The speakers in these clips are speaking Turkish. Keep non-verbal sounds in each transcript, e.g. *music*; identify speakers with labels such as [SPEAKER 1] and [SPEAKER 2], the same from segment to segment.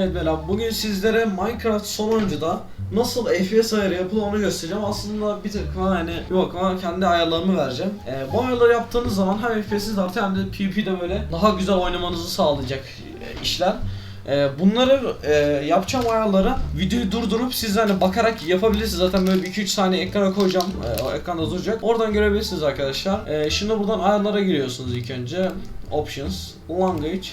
[SPEAKER 1] Evet Bela, bugün sizlere Minecraft son oyuncuda nasıl FPS ayarı yapılır onu göstereceğim. Aslında bir tık hani bir bakıma kendi ayarlarımı vereceğim. Ee, bu ayarları yaptığınız zaman hem FPS'iniz artıyor hem de PvP'de böyle daha güzel oynamanızı sağlayacak e, işler. Ee, bunları e, yapacağım ayarlara videoyu durdurup siz hani bakarak yapabilirsiniz. Zaten böyle bir 2-3 saniye ekrana koyacağım. Ee, o ekranda duracak. Oradan görebilirsiniz arkadaşlar. Ee, şimdi buradan ayarlara giriyorsunuz ilk önce. Options, Language,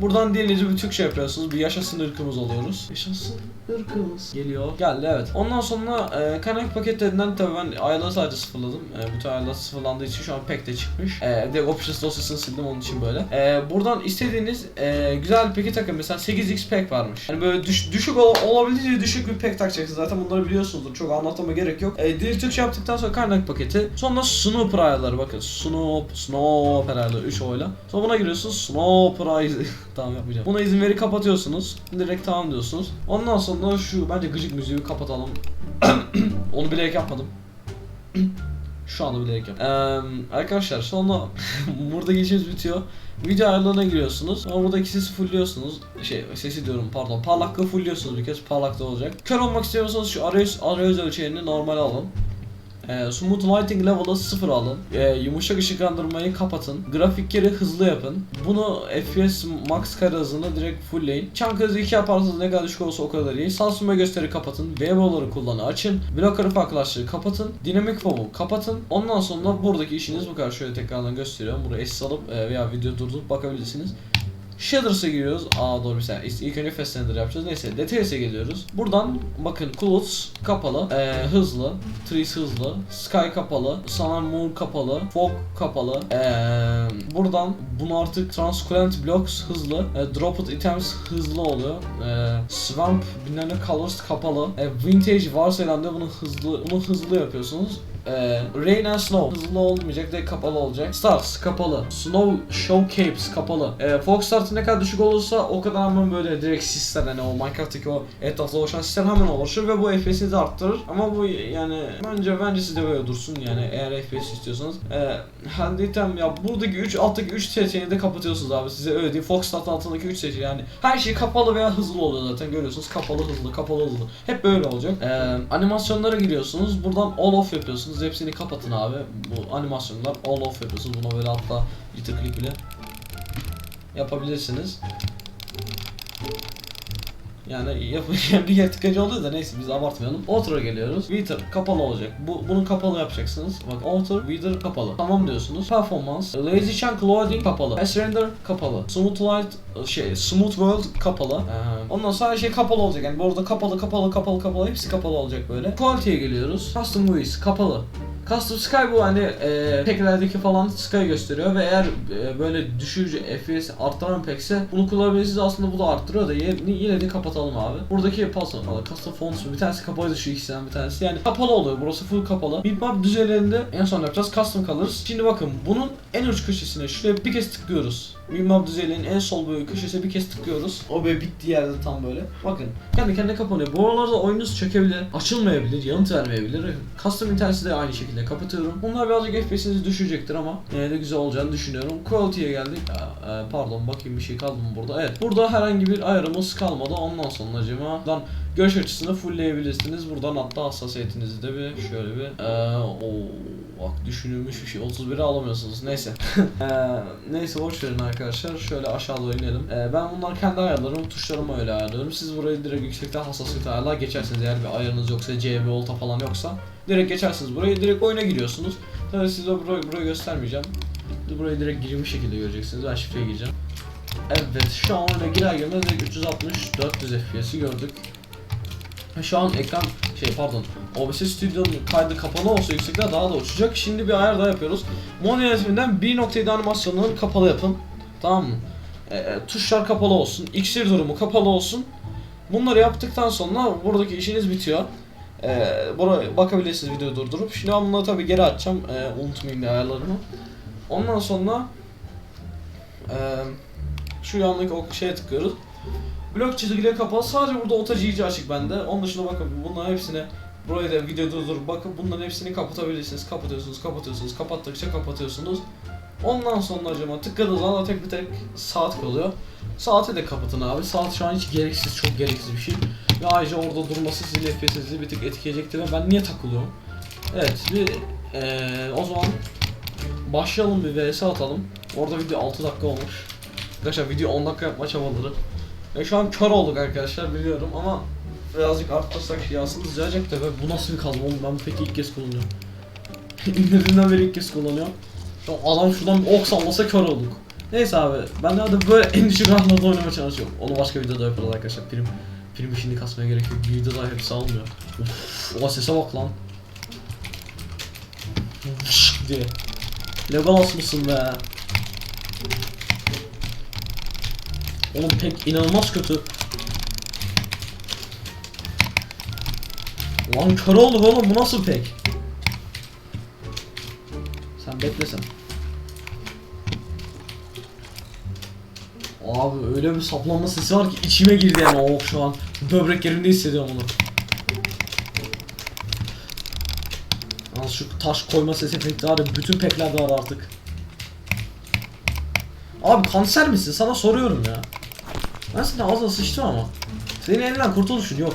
[SPEAKER 1] Buradan dilinizi bir Türkçe yapıyorsunuz. Bir yaşasın ırkımız oluyoruz. Yaşasın ırkımız. Geliyor. Geldi evet. Ondan sonra e, kaynak paketlerinden tabii ben ayarları sadece sıfırladım. E, bütün ayarlar sıfırlandığı için şu an pek de çıkmış. E, de options dosyasını sildim onun için böyle. E, buradan istediğiniz e, güzel bir peki takın. Mesela 8x pack varmış. Yani böyle düş, düşük ol, olabildiğince düşük bir pack takacaksınız. Zaten bunları biliyorsunuzdur. Çok anlatmama gerek yok. E, dil Türkçe yaptıktan sonra kaynak paketi. Sonra Snooper ayarları bakın. Snoop, Snooper ayarları 3 oyla. Sonra buna giriyorsunuz. Snooper ayarları. *laughs* tamam yapmayacağım. Buna izin veri kapatıyorsunuz. Direkt tamam diyorsunuz. Ondan sonra şu bence gıcık müziği kapatalım. *clears throat* Onu bilerek yapmadım. *clears throat* Şu anda bilerek yaptım. Ee, arkadaşlar sonra *laughs* burada geçişimiz bitiyor. Video ayarlarına giriyorsunuz. Sonra buradaki sesi fullliyorsunuz. Şey sesi diyorum pardon. Parlaklığı fullliyorsunuz bir kez parlakta olacak. Kör olmak istiyorsanız şu arayüz, arayüz ölçeğini normal alın. Ee, smooth lighting level'ı sıfır alın. Ee, yumuşak ışıklandırmayı kapatın. Grafikleri hızlı yapın. Bunu FPS max kare hızını direkt fullleyin. Chunk hızı 2 yaparsanız ne kadar düşük olsa o kadar iyi. Sansürme gösteri kapatın. Webber'ları kullanın açın. Blocker farklılaştığı kapatın. Dynamic foam'u kapatın. Ondan sonra buradaki işiniz bu kadar. Şöyle tekrardan gösteriyorum. Buraya eşsiz alıp e, veya video durdurup bakabilirsiniz. Shaders'a giriyoruz. Aa doğru bir saniye. İlk önce Fast Render yapacağız. Neyse Details'e geliyoruz. Buradan bakın Clouds kapalı. Ee, hızlı. Trees hızlı. Sky kapalı. Sun Moon kapalı. Fog kapalı. Ee, buradan bunu artık Transparent Blocks hızlı. Ee, Dropped Items hızlı oluyor. Ee, Swamp bilmem Colors kapalı. Ee, vintage varsayılan da bunu hızlı bunu hızlı yapıyorsunuz. Ee, Rain and Snow hızlı olmayacak de kapalı olacak. Stars kapalı. Snow Show Capes kapalı. Ee, Fog Start'ı ne kadar düşük olursa o kadar hemen böyle direkt sisler hani o Minecraft'taki o etrafta oluşan sisler hemen oluşur ve bu FPS'i de arttırır. Ama bu yani bence bence sizde böyle dursun yani eğer FPS istiyorsanız. Ee, Handy item ya buradaki 3 alttaki 3 seçeneği de kapatıyorsunuz abi size öyle diyeyim. Fog Start altındaki 3 seçeneği yani her şey kapalı veya hızlı oluyor zaten görüyorsunuz kapalı hızlı kapalı hızlı. Hep böyle olacak. Ee, animasyonlara giriyorsunuz. Buradan all off yapıyorsunuz. Hepsini kapatın abi. Bu animasyonlar all off yapıyorsunuz. Buna böyle hatta bir tıklık bile yapabilirsiniz. Yani yap *laughs* bir yer tıkacı oluyor da neyse biz abartmayalım. Outer'a geliyoruz. Wither kapalı olacak. Bu bunun kapalı yapacaksınız. Bak Outer, Wither kapalı. Tamam diyorsunuz. Performance, Lazy Chunk Loading kapalı. S-Render kapalı. Smooth Light şey Smooth World kapalı. Ee, ondan sonra şey kapalı olacak. Yani bu arada kapalı kapalı kapalı kapalı hepsi kapalı olacak böyle. Quality'ye geliyoruz. Custom Voice kapalı. Custom Sky bu hani e, packlerdeki falan Sky gösteriyor ve eğer e, böyle düşürücü FPS arttıran packse bunu kullanabilirsiniz aslında bu da arttırıyor da yine, yine de kapatalım abi. Buradaki pulse falan custom fonts bir tanesi kapalıydı şu ikisinden bir tanesi yani kapalı oluyor burası full kapalı. Bitmap düzeylerinde en son yapacağız custom colors. Şimdi bakın bunun en uç köşesine şuraya bir kez tıklıyoruz. Bitmap düzeylerinin en sol böyle köşesine bir kez tıklıyoruz. O böyle bittiği yerde tam böyle. Bakın kendi kendine kapanıyor. Bu aralarda oyununuz çökebilir, açılmayabilir, yanıt vermeyebilir. Custom interneti de aynı şekilde kapatıyorum. Bunlar birazcık FPS'inizi düşürecektir ama yine de güzel olacağını düşünüyorum. Quality'ye geldik. Aa, pardon bakayım bir şey kaldı mı burada? Evet. Burada herhangi bir ayarımız kalmadı. Ondan sonra acaba buradan görüş açısını fullleyebilirsiniz. Buradan hatta hassasiyetinizi de bir şöyle bir ee, o bak düşünülmüş bir şey. 31'i alamıyorsunuz. Neyse. *laughs* Ee, neyse boş verin arkadaşlar. Şöyle aşağı doğru inelim. Ee, ben bunlar kendi ayarlarım. Tuşlarımı öyle ayarlıyorum. Siz burayı direkt yüksekten hassasiyet ayarlar geçersiniz. Eğer bir ayarınız yoksa CB olta falan yoksa direkt geçersiniz burayı. Direkt oyuna giriyorsunuz. Tabii size burayı, burayı göstermeyeceğim. Burayı direkt girmiş şekilde göreceksiniz. Ben şifreye gireceğim. Evet şu an oyuna girer girmez direkt 360 400 FPS'i gördük. Şu an ekran şey pardon OBS Studio'nun kaydı kapalı olsa yüksekler daha da uçacak. Şimdi bir ayar daha yapıyoruz. Mon yönetiminden 1.7 animasyonlarını kapalı yapın. Tamam mı? Ee, tuşlar kapalı olsun. İksir durumu kapalı olsun. Bunları yaptıktan sonra buradaki işiniz bitiyor. Ee, buraya bakabilirsiniz videoyu durdurup. Şimdi ben bunları tabii geri açacağım. Ee, unutmayayım diye ayarlarımı. Ondan sonra ee, şu yandaki o şeye tıklıyoruz. Blok çizgileri kapalı. Sadece burada otacıyıcı açık bende. Onun dışında bakın bunların hepsine buraya da video durdurup bakın bunların hepsini kapatabilirsiniz. Kapatıyorsunuz, kapatıyorsunuz. Kapattıkça kapatıyorsunuz. Ondan sonra acaba tıkladığı zaman tek bir tek saat kalıyor. Saati de kapatın abi. Saat şu an hiç gereksiz, çok gereksiz bir şey. Ve ayrıca orada durması sizin FPS'inizi bir tık etkileyecektir ben niye takılıyorum? Evet, bir eee, o zaman başlayalım bir vs atalım. Orada video 6 dakika olmuş. Arkadaşlar video 10 dakika yapma çabaları. E şu an kör olduk arkadaşlar biliyorum ama birazcık arttırsak yağsını sıcacak da ve bu nasıl bir kazma oğlum ben peki ilk kez kullanıyorum. *laughs* İndirdiğimden beri ilk kez kullanıyorum. Şu adam şuradan bir ok sallasa kör olduk. Neyse abi ben de hadi böyle en düşük rahatlıkla oynamaya çalışıyorum. Onu başka videoda yaparız arkadaşlar. Prim, prim işini kasmaya gerek yok. Bir videoda hepsi almıyor. Uf, o sese bak lan. Diye. Legolas mısın be? Oğlum pek inanılmaz kötü. Lan kör olduk oğlum bu nasıl pek? Sen bekle sen. Abi öyle bir saplanma sesi var ki içime girdi yani o ok şu an. Böbrek yerimde hissediyorum onu. Yalnız şu taş koyma sesi efekti var bütün peklerde var artık. Abi kanser misin? Sana soruyorum ya. Ben senin ağzına sıçtım ama. Senin elinden kurtuluşun yok.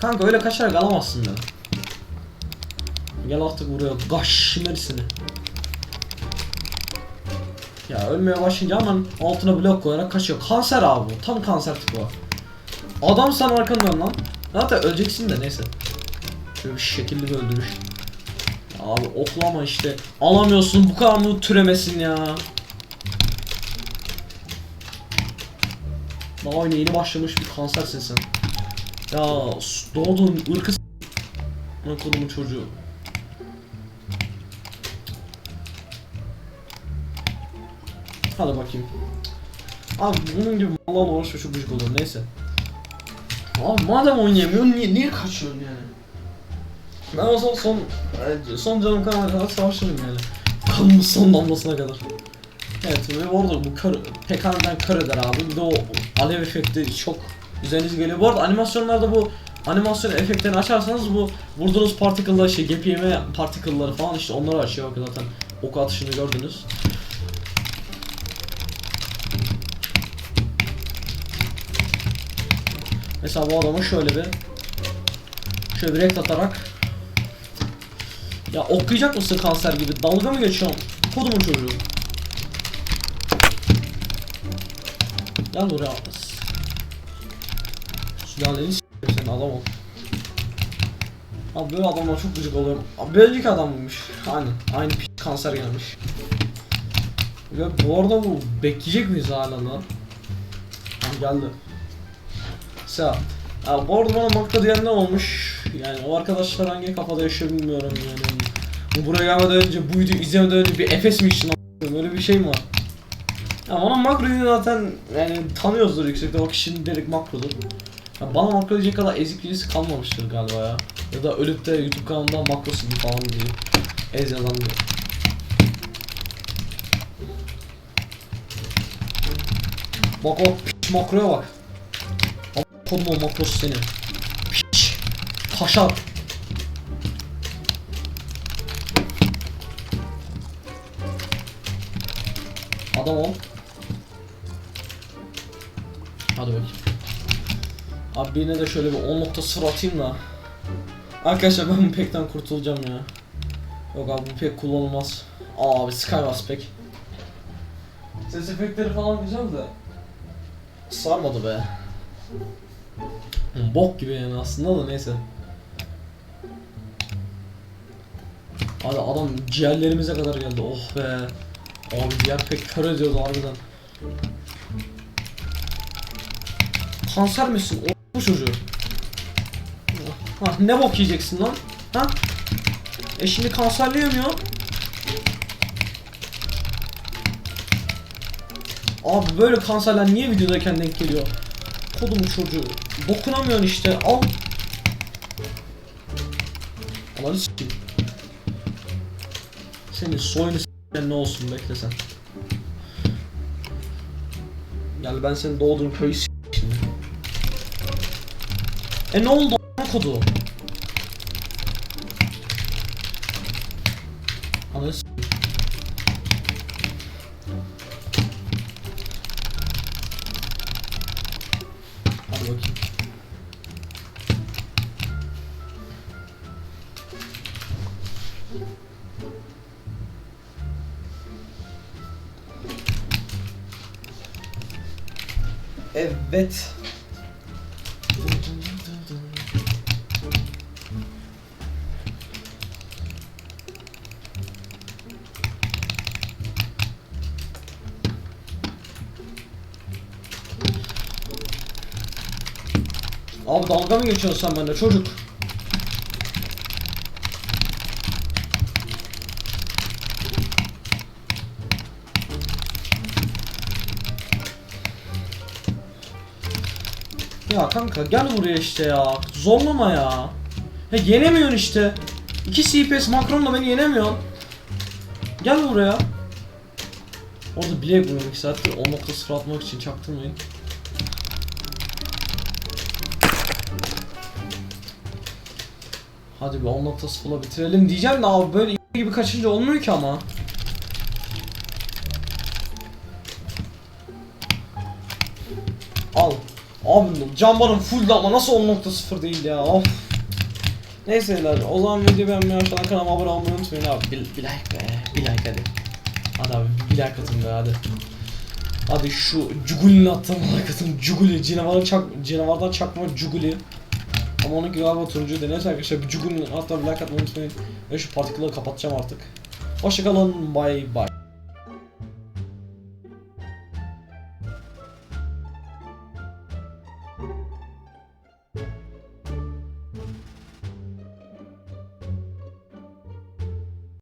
[SPEAKER 1] Kanka öyle kaçarak alamazsın beni. Gel artık buraya gaş merisini. Ya ölmeye başlayınca hemen altına blok koyarak kaçıyor. Kanser abi bu. Tam kanser tipi var. Adam sen arkandan lan. Zaten öleceksin de neyse. Şöyle bir şekilli bir öldürüş. Ya abi oklama işte. Alamıyorsun bu kadar mı türemesin ya. Daha oyuna yeni başlamış bir kansersin sen. Ya doğduğun ırkı kodumun çocuğu. Hadi bakayım. Abi bunun gibi mallarla uğraşma çok gıcık olur neyse. Abi madem oynayamıyorsun niye, niye kaçıyorsun yani? Ben o zaman son, e, son canım kadar savaşırım yani. Kanımın son damlasına kadar. Evet ve orada bu kör, PK'dan kör eder abi. Bir de o alev efekti çok üzerinize geliyor. Bu arada animasyonlarda bu animasyon efektlerini açarsanız bu vurduğunuz particle'lar şey gap yeme particle'ları falan işte onları açıyor bakın zaten ok atışını gördünüz. Mesela bu adamı şöyle bir şöyle bir rekt atarak ya oklayacak mısın kanser gibi? Dalga mı geçiyorsun? Kodumun çocuğu. Gel buraya atlas. Sülaleni s**eyim senin adam ol. Abi böyle adamlar çok gıcık oluyorum. Abi bir önceki adammış. Aynen. Aynı p- kanser gelmiş. Ve bu arada bu bekleyecek miyiz hala lan? Tamam geldi. Seha. Ya bu arada bana makta diyen ne olmuş? Yani o arkadaşlar hangi kafada yaşıyor bilmiyorum yani. Bu buraya gelmeden önce bu videoyu izlemeden önce bir Efes mi içtin a**ım? Böyle bir şey mi var? Bana makroyu zaten yani tanıyoruzdur yüksekte o kişinin direkt makrodur. Ya bana makro diyecek kadar ezik birisi kalmamıştır galiba ya. Ya da ölüp de YouTube kanalında makrosu gibi falan diye ez yazan diye. Bak o piç makroya bak. Kodum o makrosu seni. Piç. Kaşar. Adam ol. Hadi bakayım. Abi birine de şöyle bir 10.0 atayım da. Arkadaşlar ben bu pekten kurtulacağım ya. Yok abi bu pek kullanılmaz. Aa abi Skywars pek. Ses efektleri falan güzel de. Sarmadı be. Bok gibi yani aslında da neyse. Abi adam ciğerlerimize kadar geldi. Oh be. Abi diğer pek kör ediyordu harbiden. Kanser misin? O bu çocuğu. Ha, ne bok yiyeceksin lan? Ha? E şimdi kanserleyemiyor. Abi böyle kanserler niye videodayken denk geliyor? Kodumun çocuğu. Dokunamıyorsun işte. Al. Ananı s**eyim. Senin soyunu s**eyim ne olsun bekle sen. Gel ben senin doğduğun köyü s**eyim. E ne oldu a**a kodu? Anladın Hadi bakayım. Evet. Abi dalga mı geçiyorsun sen bende çocuk? Ya kanka gel buraya işte ya. Zorlama ya. Ya yenemiyorsun işte. İki CPS makronla beni yenemiyorsun. Gel buraya. Orada bile yapıyorum 2 saattir 10.0 atmak için çaktırmayın. Hadi bir 10.0'la bitirelim diyeceğim de abi böyle gibi kaçınca olmuyor ki ama. Al. Abi cambarım full ama nasıl 10.0 değil ya of. Neyse beyler o zaman videoyu beğenmeyi aşağıdan kanalıma abone olmayı unutmayın abi. Bir, bir like be. Bir like hadi. Hadi abi bir like atın be hadi. Hadi şu Cuguli'ni attım like atın Cuguli. Canavarın çak, canavardan çakma Cuguli. Ama onun galiba turuncu değil. Neyse arkadaşlar bir Cuguli'ni hatta bir like atmayı unutmayın. Ve şu partikülleri kapatacağım artık. Hoşçakalın. Bye bye.